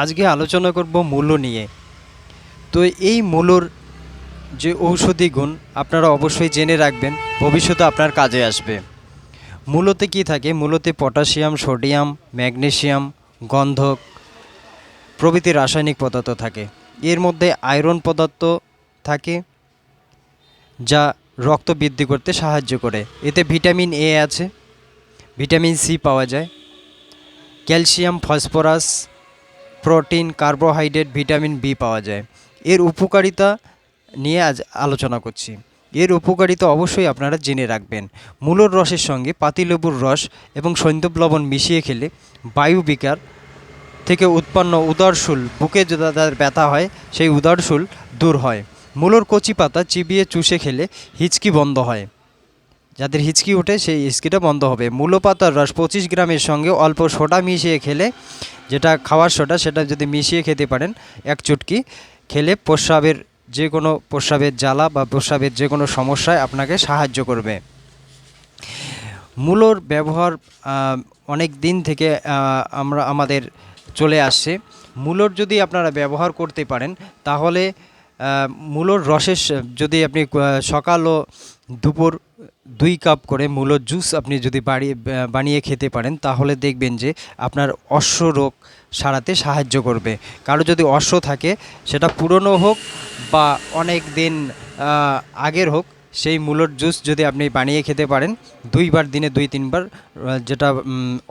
আজকে আলোচনা করব মূল্য নিয়ে। তো এই মূলর যে ঔষধি গুণ, আপনারা অবশ্যই জেনে রাখবেন, ভবিষ্যতে আপনার কাজে আসবে। মূলতে কি থাকে? মূলতে পটাশিয়াম, সোডিয়াম, ম্যাগনেশিয়াম, গন্ধক প্রভৃতি রাসায়নিক পদার্থ থাকে। এর মধ্যে আয়রন পদার্থ থাকে, যা রক্ত বৃদ্ধি করতে সাহায্য করে। এতে ভিটামিন এ আছে, ভিটামিন সি পাওয়া যায়, calcium, phosphorus protein, carbohydrate, vitamin B পাওয়া যায়। এর উপকারিতা নিয়ে আজ আলোচনা করছি। এর উপকারিতা অবশ্যই আপনারা জেনে রাখবেন। মূলর রসের সঙ্গে পাতিলেবুর রস এবং সৈন্দব লবণ মিশিয়ে খেলে বায়ু বিকার থেকে উৎপন্ন উদরশুল বুকে যাদের ব্যথা হয়, সেই উদরশুল দূর হয়। মূলর কচি পাতা চিবিয়ে চুষে খেলে হিচকি বন্ধ হয়। যাদের হিচকি ওঠে সেই হিচকিটা বন্ধ হবে। মূলো পাতার রস পঁচিশ গ্রামের সঙ্গে অল্প সোডা মিশিয়ে খেলে, যেটা খাওয়ার সোডা, সেটা যদি মিশিয়ে খেতে পারেন, এক চুটকি, খেলে প্রস্রাবের যে কোনো প্রস্রাবের জ্বালা বা প্রস্রাবের যে কোনো সমস্যায় আপনাকে সাহায্য করবে। মূলোর ব্যবহার অনেক দিন থেকে আমরা, আমাদের চলে আসছে। মূলোর যদি আপনারা ব্যবহার করতে পারেন, তাহলে মূলোর রসের যদি আপনি সকাল ও দুপুর দুই কাপ করে মূলোর জুস আপনি যদি বাড়িয়ে বানিয়ে খেতে পারেন, তাহলে দেখবেন যে আপনার অশ্ব রোগ সারাতে সাহায্য করবে। কারও যদি অশ্ব থাকে, সেটা পুরনো হোক বা অনেক দিন আগের হোক, সেই মূলর জুস যদি আপনি বানিয়ে খেতে পারেন, দুইবার দিনে দুই, তিনবার যেটা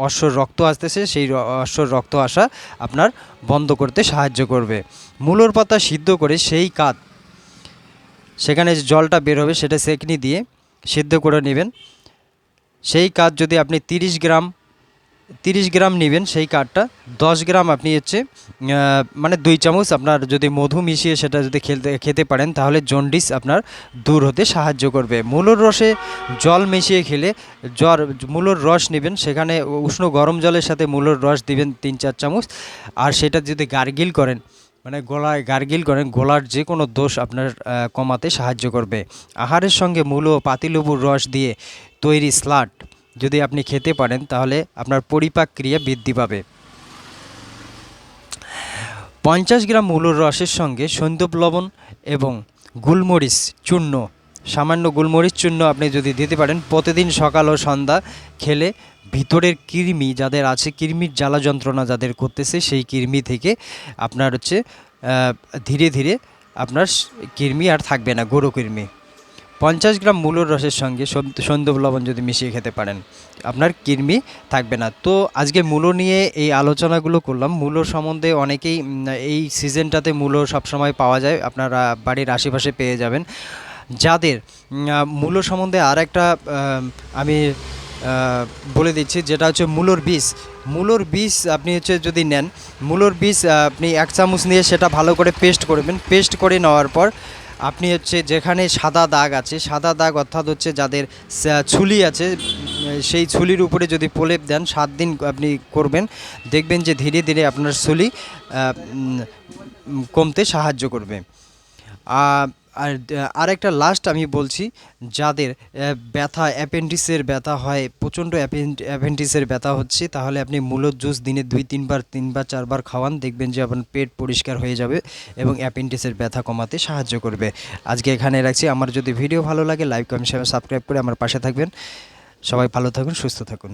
অশ্বর রক্ত আসতেছে, সেই অশ্বর রক্ত আসা আপনার বন্ধ করতে সাহায্য করবে। মূলর পাতা সিদ্ধ করে সেই কাত, সেখানে জলটা বের হবে, সেটা সেকনি দিয়ে সিদ্ধ করে নেবেন। সেই কাঠ যদি আপনি তিরিশ গ্রাম তিরিশ গ্রাম নেবেন সেই কাঠটা, দশ গ্রাম আপনি হচ্ছে মানে দুই চামচ আপনার যদি মধু মিশিয়ে সেটা যদি খেলতে, খেতে পারেন তাহলে জন্ডিস আপনার দূর হতে সাহায্য করবে। মূলর রসে জল মিশিয়ে খেলে জ্বর, মূলর রস নেবেন, সেখানে উষ্ণ গরম জলের সাথে মূলর রস দিবেন তিন চার চামচ। আর সেটা যদি গার্গিল করেন মানে গলায় গার্গিল করেন, গলার যে কোনো দোষ আপনার কমাতে সাহায্য করবে। আহারের সঙ্গে মূলো পাতিলেবুর রস দিয়ে তৈরি স্লাট যদি আপনি খেতে পারেন, তাহলে আপনার পরিপাক ক্রিয়া বৃদ্ধি পাবে। পঞ্চাশ গ্রাম মূলর রসের সঙ্গে সৈন্দব লবণ এবং গুলমরিচ চূর্ণ, সামান্য গুলমরিচ চূর্ণ আপনি যদি দিতে পারেন, প্রতিদিন সকাল ও সন্ধ্যা খেলে ভিতরের কৃমি যাদের আছে কৃমির জ্বালা যন্ত্রণা যাদের করতেছে সেই কৃমি থেকে আপনার হচ্ছে ধীরে ধীরে আপনার কৃমি আর থাকবে না গরু কৃমি। পঞ্চাশ গ্রাম মূলর রসের সঙ্গে সন- সন্দব লবণ যদি মিশিয়ে খেতে পারেন আপনার কৃমি থাকবে না। তো আজকে মূলো নিয়ে এই আলোচনাগুলো করলাম। মূলো সম্বন্ধে অনেকেই এই সিজনটাতে মূলো সবসময় পাওয়া যায় আপনারা বাড়ির আশেপাশে পেয়ে যাবেন। যাদের উম, আহ, মূলো সম্বন্ধে আর একটা আমি বলে দিচ্ছি যেটা হচ্ছে মূলোর বীজ। মূলোর বীজ আপনি হচ্ছে যদি নেন মূলোর আহ, আপনি এক চামচ নিয়ে সেটা ভালো করে পেস্ট করবেন। পেস্ট করে নেওয়ার পর আপনি হচ্ছে যেখানে সাদা দাগ আছে সাদা দাগ অর্থাৎ হচ্ছে যাদের ছুলি আছে সেই ছুলির উপরে যদি প্রলেপ দেন সাত দিন আপনি করবেন। দেখবেন যে ধীরে ধীরে আপনার ছুলি কমতে সাহায্য করবে। আর আর একটা লাস্ট আমি বলছি, যাদের ব্যথা অ্যাপেন্ডিক্সের ব্যথা হয়, প্রচণ্ড অ্যাপেন্ডিক্সের ব্যথা হচ্ছে, তাহলে আপনি মূলত জুস দিনে দুই, তিনবার তিনবার, চারবার খাওয়ান, দেখবেন যে আপনার পেট পরিষ্কার হয়ে যাবে এবং অ্যাপেন্ডিক্সের ব্যথা কমাতে সাহায্য করবে। আজকে এখানে রাখছি। আমার যদি ভিডিও ভালো লাগে লাইক কমেন্ট সাবস্ক্রাইব করে আমার পাশে থাকবেন। সবাই ভালো থাকুন, সুস্থ থাকুন।